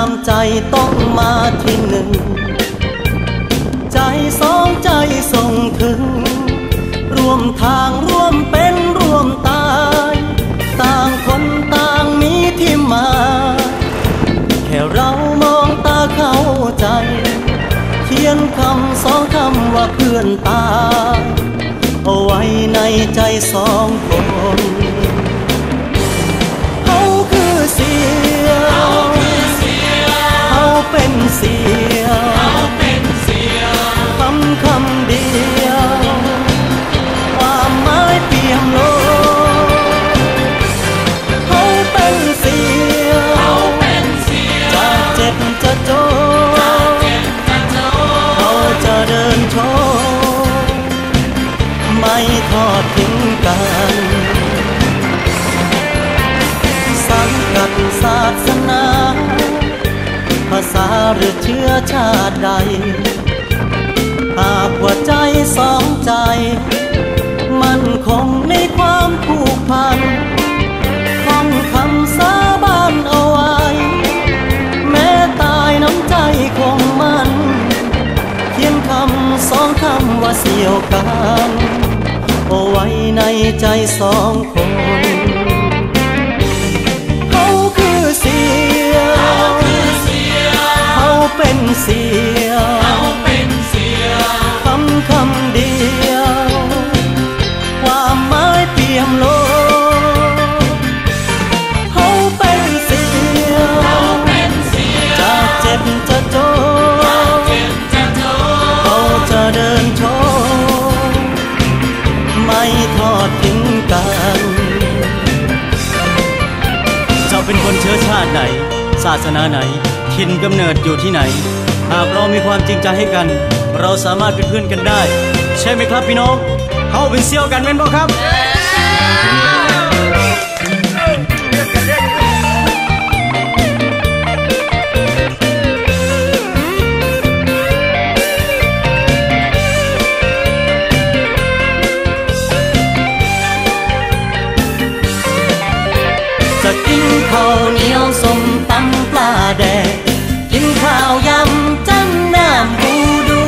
ามใจต้องมาที่หนึ่ง ใจสองใจส่งถึง ร่วมทางร่วมเป็นร่วมตาย ต่างคนต่างมีที่มา แค่เรามองตาเข้าใจ เขียนคำสองคำว่าเพื่อนตายเอาไว้ในใจสองคน ดทิ้งกันสังกัดศาสนา ภาษาหรือเชื้อชาติใด หากว่าใจสองใจ มันคงในความผูกพันท่องคำสาบานเอาไว้ แม้ตายน้ำใจคงมัน เขียนคำสองคำว่าเสี่ยวกัน เอาไว้ในใจสองคนเขาคือเสียเขาเป็นเสีย ชื้อชาติไหนศาสนาไหน ถิ่นกำเนิดอยู่ที่ไหน หากเรามีความจริงใจให้กัน เราสามารถเป็นเพื่อนกันได้ ใช่ไหมครับพี่น้องเขาเป็นเซี่ยวกันแม่นบ่ครับ แดกกินข้าวยำจันน้ำบูดู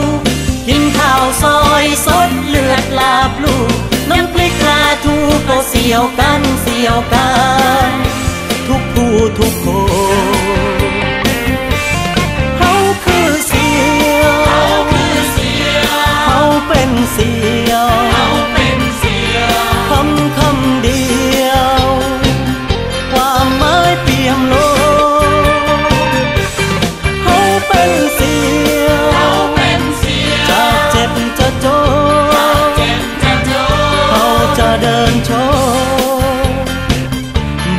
กินข้าวซอยสดเลือดลาบลูกน้ำพริกปลาทูก็เสียวกันเสียวกัน จะเดินโชว์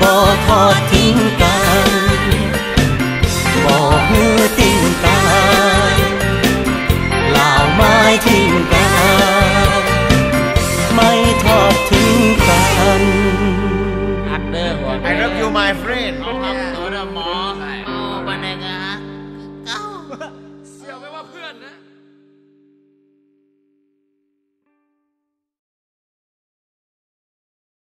บ่ทอดทิ้งกันบ่ฮือติ้งกันลาวไม้ทิ้งกันไม่ทอดทิ้งกัน I love you my friend ตัวหมอโอ้บันไดกะเก้า